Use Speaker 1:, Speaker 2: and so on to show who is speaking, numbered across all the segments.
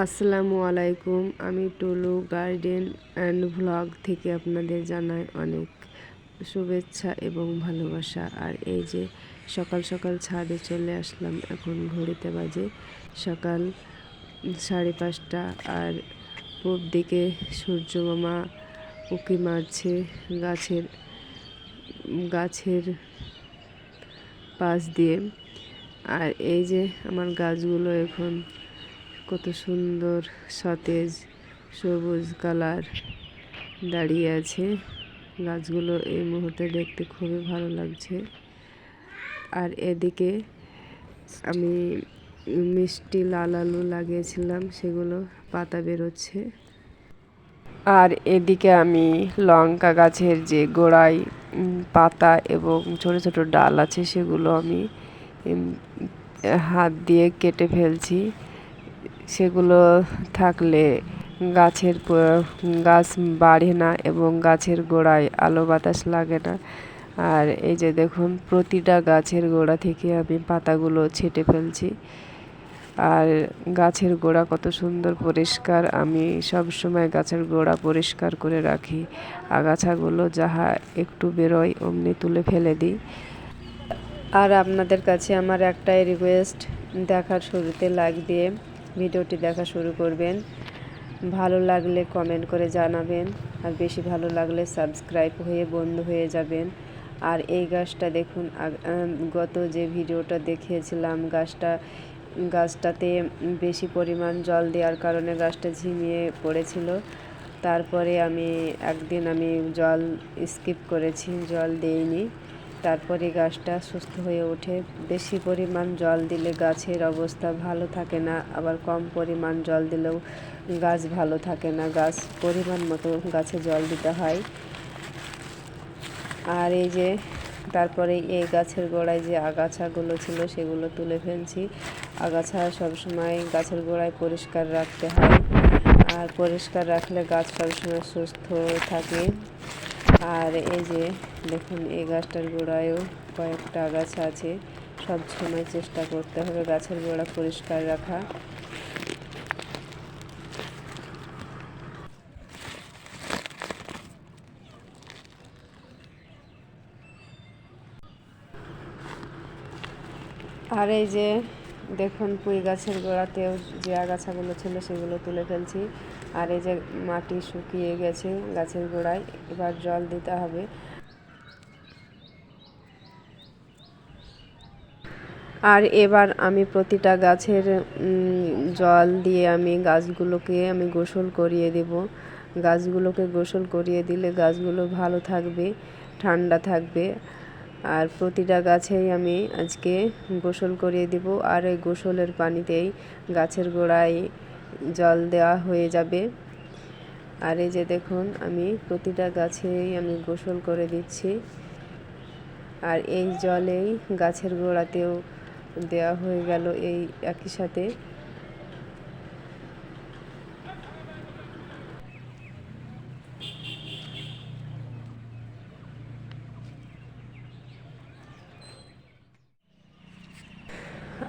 Speaker 1: আসসালামু আলাইকুম, আমি টুলু গার্ডেন অ্যান্ড ভ্লগ থেকে আপনাদের জানাই অনেক শুভেচ্ছা এবং ভালোবাসা। আর এই যে সকাল সকাল ছাদে চলে আসলাম, এখন ঘড়িতে বাজে সকাল সাড়ে পাঁচটা। আর পূব দিকে সূর্য মামা উকি মারছে গাছের গাছের পাশ দিয়ে। আর এই যে আমার গাছগুলো এখন কত সুন্দর সতেজ সবুজ কালার দাঁড়িয়ে আছে। গাছগুলো এই মুহূর্তে দেখতে খুবই ভালো লাগছে। আর এদিকে আমি মিষ্টি লাল আলু লাগিয়েছিলাম, সেগুলো পাতা বেরোচ্ছে। আর এদিকে আমি লঙ্কা গাছের যে গোড়ায় পাতা এবং ছোট ছোট ডাল আছে, সেগুলো আমি হাত দিয়ে কেটে ফেলছি। সেগুলো থাকলে গাছের গাছ বাড়ে না এবং গাছের গোড়ায় আলো বাতাস লাগে না। আর এই যে দেখুন, প্রতিটা গাছের গোড়া থেকে আমি পাতাগুলো ছেটে ফেলছি। আর গাছের গোড়া কত সুন্দর পরিষ্কার। আমি সব সময় গাছের গোড়া পরিষ্কার করে রাখি। আগাছাগুলো যাহা একটু বেরোয়, অমনি তুলে ফেলে দিই। আর আপনাদের কাছে আমার একটাই রিকোয়েস্ট দেখার শুরুতে লাইক দিয়ে ভিডিওটি দেখা শুরু করবেন। ভালো লাগলে কমেন্ট করে জানাবেন। আর বেশি ভালো লাগলে সাবস্ক্রাইব হয়ে বন্ধ হয়ে যাবেন। আর এই গাছটা দেখুন গত যে ভিডিওটা দেখিয়েছিলাম, গাছটা, গাছটাতে বেশি পরিমাণ জল দেওয়ার কারণে গাছটা ঝিমিয়ে পড়েছিল। তারপরে আমি একদিন আমি জল স্কিপ করেছি, জল দিইনি। তারপরে গাছটা সুস্থ হয়ে ওঠে। বেশি পরিমাণ জল দিলে গাছের অবস্থা ভালো থাকে না, আবার কম পরিমাণ জল দিলেও গাছ ভালো থাকে না। গাছ পরিমাণ মতো গাছে জল দিতে হয়। আর এই যে তারপরে এই গাছের গোড়ায় যে আগাছাগুলো ছিল সেগুলো তুলে ফেলছি। আগাছা সবসময় গাছের গোড়ায় পরিষ্কার রাখতে হয়। আর পরিষ্কার রাখলে গাছ সবসময় সুস্থ থাকে। আর এই যে দেখুন, এই গাছটার গোড়ায়ও কয়েকটা আগাছা আছে। সব সময় চেষ্টা করতে হবে গাছের গোড়া পরিষ্কার রাখা। আর এই যে দেখুন, পুঁই গাছের গোড়াতেও যে আগাছাগুলো ছিল সেগুলো তুলে ফেলছি। আর এই যে মাটি শুকিয়ে গেছে গাছের গোড়ায়, এবার জল দিতে হবে। আর এবার আমি প্রতিটা গাছের জল দিয়ে আমি গাছগুলোকে আমি গোসল করিয়ে দেব। গাছগুলোকে গোসল করিয়ে দিলে গাছগুলো ভালো থাকবে, ঠান্ডা থাকবে। আর প্রতিটা গাছেই আমি আজকে গোসল করিয়ে দিব। আর এই গোসলের পানিতেই গাছের গোড়ায় জল দেওয়া হয়ে যাবে। আর এই যে দেখুন, আমি প্রতিটা গাছেই আমি গোসল করে দিচ্ছি। আর এই জলেই গাছের গোড়াতেও দেওয়া হয়ে গেল এই একই সাথে।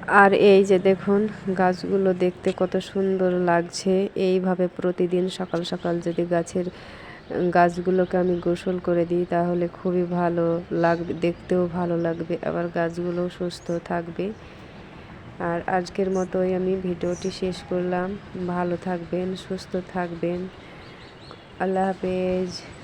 Speaker 1: আর এই যে দেখুন, গাছগুলো দেখতে কত সুন্দর লাগছে। এইভাবে প্রতিদিন সকাল সকাল যদি গাছের গাছগুলোকে আমি গোসল করে দিই, তাহলে খুবই ভালো লাগবে, দেখতেও ভালো লাগবে। আবার গাছগুলো সুস্থ থাকবে। আর আজকের মতোই আমি ভিডিওটি শেষ করলাম। ভালো থাকবেন, সুস্থ থাকবেন। আল্লাহ হাফেজ।